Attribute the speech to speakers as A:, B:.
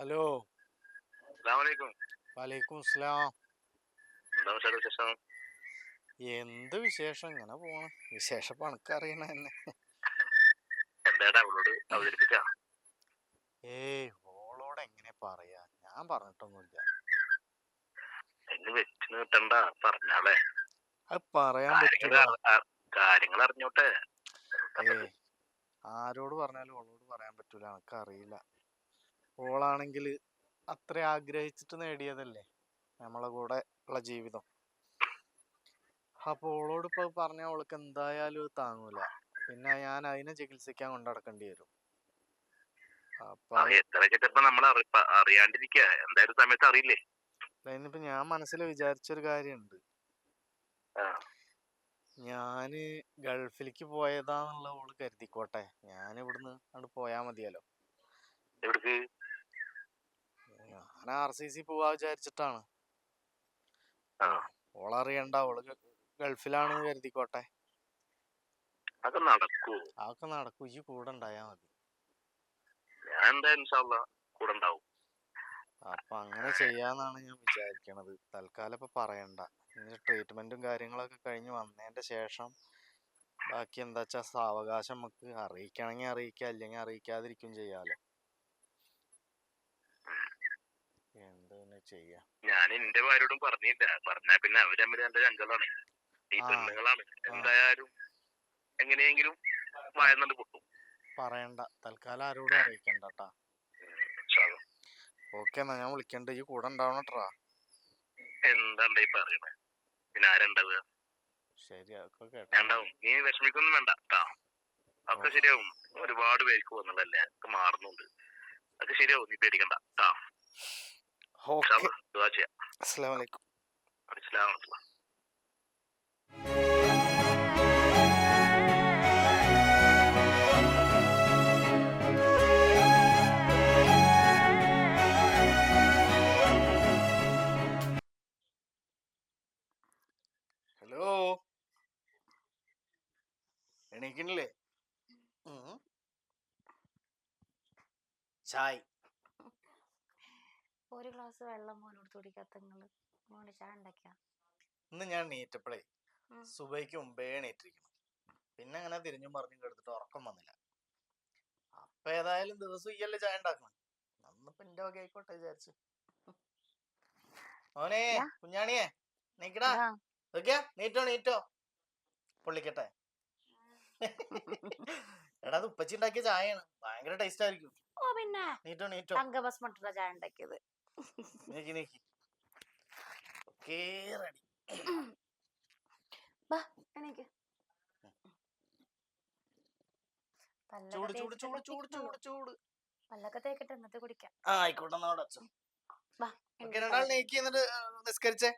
A: Hello വലൈക്കും അസ്സലാം
B: എന്താ വിശേഷം
A: ഇങ്ങനെ പോണ് വിശേഷം പണക്കറിയണ
B: അവതരിപ്പിച്ച
A: ഏയ് ഓളോട് എങ്ങനെ പറയാ ഞാൻ പറഞ്ഞിട്ടൊന്നുമില്ല
B: എന്നെ
A: അത് പറയാൻ പറ്റില്ല
B: കാര്യങ്ങൾ അറിഞ്ഞോട്ടെ
A: ആരോട് പറഞ്ഞാലും ഓളോട് പറയാൻ പറ്റൂല. എനക്ക് അറിയില്ല. ഓളാണെങ്കിൽ അത്ര ആഗ്രഹിച്ചിട്ട് നേടിയതല്ലേ നമ്മളെ കൂടെ ഉള്ള ജീവിതം. അപ്പൊ ഓളോട് ഇപ്പൊ പറഞ്ഞ അവൾക്ക് എന്തായാലും താങ്ങൂല. പിന്നെ ഞാൻ അതിനെ ചികിത്സിക്കാൻ കൊണ്ടടക്കേണ്ടി വരും. അതിനിപ്പോ ഞാൻ മനസ്സിൽ വിചാരിച്ചൊരു കാര്യമുണ്ട്. ഞാൻ ഗൾഫിലേക്ക് പോയതാന്നുള്ള ഓൾ കരുതിക്കോട്ടെ. ഞാൻ ഇവിടുന്ന് അങ്ങോട്ട് പോയാ മതിയല്ലോ.
B: എവിടേക്ക്?
A: ഞാൻ ആർ സി സി പോവാ വിചാരിച്ചിട്ടാണ്. ഓളറിയണ്ട ഓൾ ഗൾഫിലാണ് കരുതിക്കോട്ടെ.
B: അതൊക്കെ നടക്കൂ.
A: അതൊക്കെ നടക്കും. ഈ കൂടെ ഉണ്ടായാ മതി.
B: ഞാൻ എന്തായാലും കൂടെ ഉണ്ടാവും.
A: അപ്പൊ അങ്ങനെ ചെയ്യാന്നാണ് ഞാൻ വിചാരിക്കണത്. തൽക്കാലം ഇപ്പൊ പറയണ്ട. ഇനി ട്രീറ്റ്മെന്റും കാര്യങ്ങളൊക്കെ കഴിഞ്ഞ് വന്നതിന്റെ ശേഷം ബാക്കി എന്താ വെച്ചാ സാവകാശം നമുക്ക് അറിയിക്കണമെങ്കിൽ അറിയിക്കാം അല്ലെങ്കിൽ അറിയിക്കാതിരിക്കും ചെയ്യാലോ എന്ത് പിന്നെ ചെയ്യാ.
B: ഞാൻ എന്റെ ഭാര്യയോടും പറഞ്ഞില്ല. പറഞ്ഞാ പിന്നെ അവർ തമ്മിൽ എന്റെ ചങ്കലാണ് ഈ. പെണ്ണുങ്ങളാണ്. എന്തായാലും എങ്ങനെയെങ്കിലും വായന്നുണ്ട് പൊട്ടും.
A: പറയണ്ട. തൽക്കാലം ആരോടും അറിയിക്കണ്ട
B: കേട്ടാ
A: ഓക്കെ എന്നാ ഞാൻ വിളിക്കണ്ട. ഈ കൂടെ ഉണ്ടാവണട്ടാ.
B: എന്താണ്ടേ ഈ പറയണേ? പിന്നെ ആരുണ്ടാവുക
A: ശരി അതൊക്കെ കേട്ടോ.
B: നീ വിഷമിക്കൊന്നും വേണ്ട കേട്ടാ ഒക്കെ ശരിയാവും. ഒരുപാട് പേർക്ക് വന്നതല്ലേ? മാറുന്നുണ്ട്. അതൊക്കെ ശരിയാവും. നീ പേടിക്കണ്ട കേട്ടാ മനസ്സിലാവണം
A: ഹലോ എണീക്കണില്ലേ. ചായ്.
C: ഒരു ഗ്ലാസ് വെള്ളം പോലും എടുത്ത് കുടിക്കാത്ത നിങ്ങൾ. ചായ ഉണ്ടാക്കിയ?
A: ഇന്ന് ഞാൻ നീറ്റപ്പളേ
C: ഉം.
A: സുബൈക്ക് മുമ്പേ എണീറ്റിരിക്കണം പിന്നെ അങ്ങനെ തിരിഞ്ഞും പറഞ്ഞും കെടുത്തിട്ട് ഉറക്കം വന്നില്ല. അപ്പൊ ഏതായാലും ദിവസം ഇയല്ല ചായ ഉണ്ടാക്കണം? അന്നിപ്പോ എന്റെ വക ആയിക്കോട്ടെ വിചാരിച്ചു. മോനെ
C: യാ.
A: കുഞ്ഞാണിയെ നീക്കടാ നോക്കിയാ നീറ്റോ നീറ്റോ പൊള്ളിക്കട്ടെ. എടാ അത് ഉപ്പച്ചി ഉണ്ടാക്കിയ ചായയാണ്. ഭയങ്കര ടേസ്റ്റ് ആയിരിക്കും.
C: ഓ പിന്നെ
A: നീറ്റോ നീറ്റോ
C: തങ്കബസ് മട്ടുള്ള ചായ ഉണ്ടാക്കിയത്.
A: നീക്കി നീക്കി ഓക്കേ റെഡി
C: ini എനിക്ക്
A: ചൂട് ചൂട് ചൂട് ചൂട് ചൂട് ചൂട്
C: പല്ലൊക്കെ തേക്കട്ടെ എന്നിട്ട് കുടിക്കാം.
A: ആ ആയിക്കോട്ടെ നിസ്കരിച്ചേ.